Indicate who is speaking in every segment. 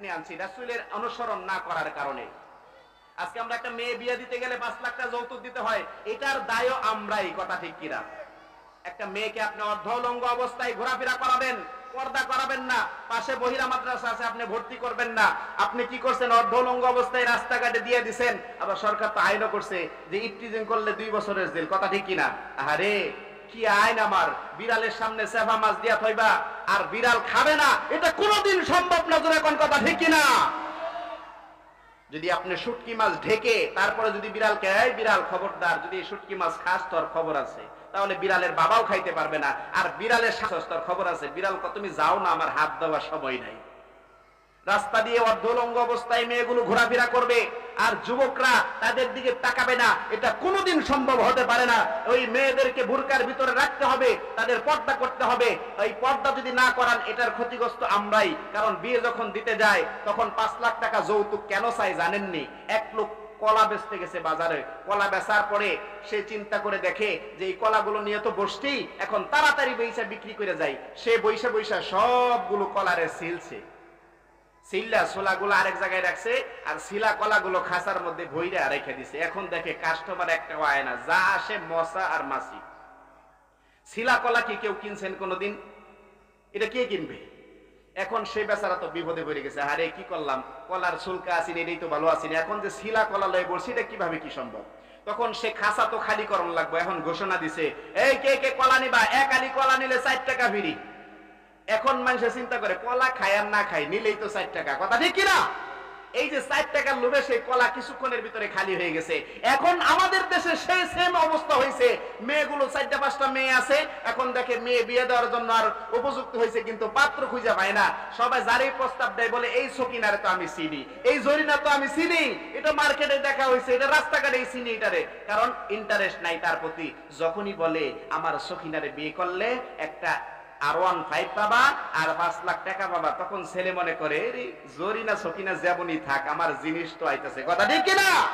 Speaker 1: নিয়ে আনছি, রাসূলের অনুসরণ না করার কারণে। আজকে আমরা একটা মেয়ে বিয়ে দিতে গেলে পাঁচ লাখ টাকা যৌতুক দিতে হয়, এটার দায়ও আমরাই, কথা ঠিক কিনা? একটা মেয়েকে আপনি অর্ধলঙ্গ অবস্থায় ঘোরাফেরা করাবেন, পর্দা করাবেন না, পাশে বহিরা মাদ্রাসা আছে, আপনি ভর্তি করবেন না। আপনি কি করছেন? অর্ধলঙ্গ অবস্থায় রাস্তাঘাটে দিয়ে দিছেন। আবার সরকার তো আইনও করছে যে ইফটিজিং করলে দুই বছরের জেল, কথা ঠিক কিনা? আরে কি আইন আমার? বিড়ালের সামনে সেফা মাছ দিয়া থইবা, আর বিড়াল খাবে না, এটা কোনোদিন সম্ভব না, জোরে কোন কথা, ঠিক কিনা? যদি আপনি শুটকি মাছ ঢেকে, তারপরে যদি বিড়ালকে, এই বিড়াল, খবরদার, যদি শুটকি মাছ খাস, তোর খবর আছে। তাহলে বিড়ালের বাবাও খাইতে পারবে না, আর বিড়ালের তোর খবর আছে, বিড়াল তুমি যাও না, আমার হাত দেওয়ার সময় নাই। রাস্তা দিয়ে অর্ধলঙ্গ অবস্থায় মেয়েগুলো ঘোরাফেরা করবে, আর যুবকরা তাদের দিকে তাকাবে না। এটা কোনোদিন সম্ভব হতে পারে না। ওই মেয়েদেরকে বুরকার ভিতরে রাখতে হবে, তাদের পর্দা করতে হবে। ওই পর্দা যদি না করান, এটার ক্ষতিগ্রস্ত আমরাই। কারণ বিয়ে যখন দিতে যায়, তখন পাঁচ লাখ টাকা যৌতুক কেন চাই জানেননি? এক লোক কলা বেচতে গেছে বাজারে। কলা বেচার পরে সে চিন্তা করে দেখে যে এই কলাগুলো নিয়ে তো বসতেই, এখন তাড়াতাড়ি বইসা বিক্রি করে যায়। সে বৈশা বৈশা সবগুলো কলারে সিলছে। সিল্লা সোলাগুলো আরেক জায়গায় রাখছে আর শিলা কলাগুলো খাসার মধ্যে ভইরা রেখে দিছে। এখন দেখে কাস্টমার একটা আয় না, যা আসে মশা আর মাছি। শিলা কলা কি কেউ কিনছেন কোনোদিন? এটা কে কিনবে? এখন সে বেচারা তো বিপদে পড়ে গেছে। আরে কি করলাম? কলার শুল্কা আসিনি এটাই তো ভালো আসিনি এখন যে শিলা কলা লয়ে বলছি এটা কীভাবে কি সম্ভব? তখন সে খাসা তো খালি করণ লাগবে, এখন ঘোষণা দিছে, এই কে কে কলা নিবা? এক আলি কলা নিলে চার টাকা ফিরি। এখন মানুষে চিন্তা করে, কলা খায় আর না খায়, নিলেই তো ষাট টাকা। কথা ঠিক কিনা? এই যে ষাট টাকার লোভে সেই কলা কিছুক্ষণের ভিতরে খালি হয়ে গেছে। এখন আমাদের দেশে সেই সেম অবস্থা হয়েছে। মেয়েগুলো চারটা, পাঁচটা মেয়ে আছে। এখন দেখে মেয়ে বিয়ে দেওয়ার জন্য আর উপযুক্ত হয়েছে, কিন্তু পাত্র খুঁজে পায় না। সবাই যারই প্রস্তাব দেয় বলে, এই সকিনারে তো আমি চিনি, এই জরিনা তো আমি চিনি। এটা মার্কেটে দেখা হয়েছে, এটা রাস্তাঘাটে চিনি এটারে কারণ ইন্টারেস্ট নাই তার প্রতি। যখনই বলে, আমার সখিনারে বিয়ে করলে একটা আর ওয়ান ফাইভ পাবা আর পাঁচ লাখ টাকা পাবা। তখন ছেলে মনে করে "এরে, জরিনা সকিনা যেমনই থাক আমার জিনিস তো আইতেছে। কথা ঠিক কিনা?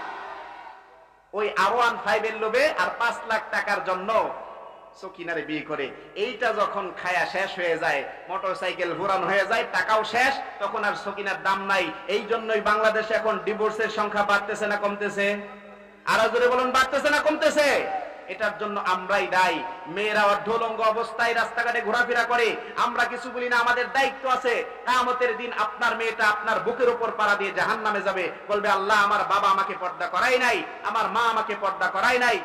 Speaker 1: ওই আর ওয়ান ফাইভ এর লোভে আর পাঁচ লাখ টাকার জন্য সকিনারে বিয়ে করে। এইটা যখন খায়া শেষ হয়ে যায় মোটর সাইকেল ঘোরানো হয়ে যায় টাকাও শেষ তখন আর সকিনার দাম নাই। এই জন্যই বাংলাদেশে এখন ডিভোর্সের সংখ্যা বাড়তেছে না কমতেছে। আরও জোরে বলুন বাড়তেছে না কমতেছে? এটার জন্য আমরাই দায়ী। মেয়েরা অর্ধলঙ্গ অবস্থায় রাস্তাঘাটে ঘোরাফেরা করে, আমরা কিছু বলি না, আমাদের দায়িত্ব আছে। কামতের দিন আপনার মেয়েটা আপনার বুকের উপর পাড়া দিয়ে জাহান নামে যাবে। বলবে, আল্লাহ, আমার বাবা আমাকে পর্দা করাই নাই, আমার মা আমাকে পর্দা করাই নাই।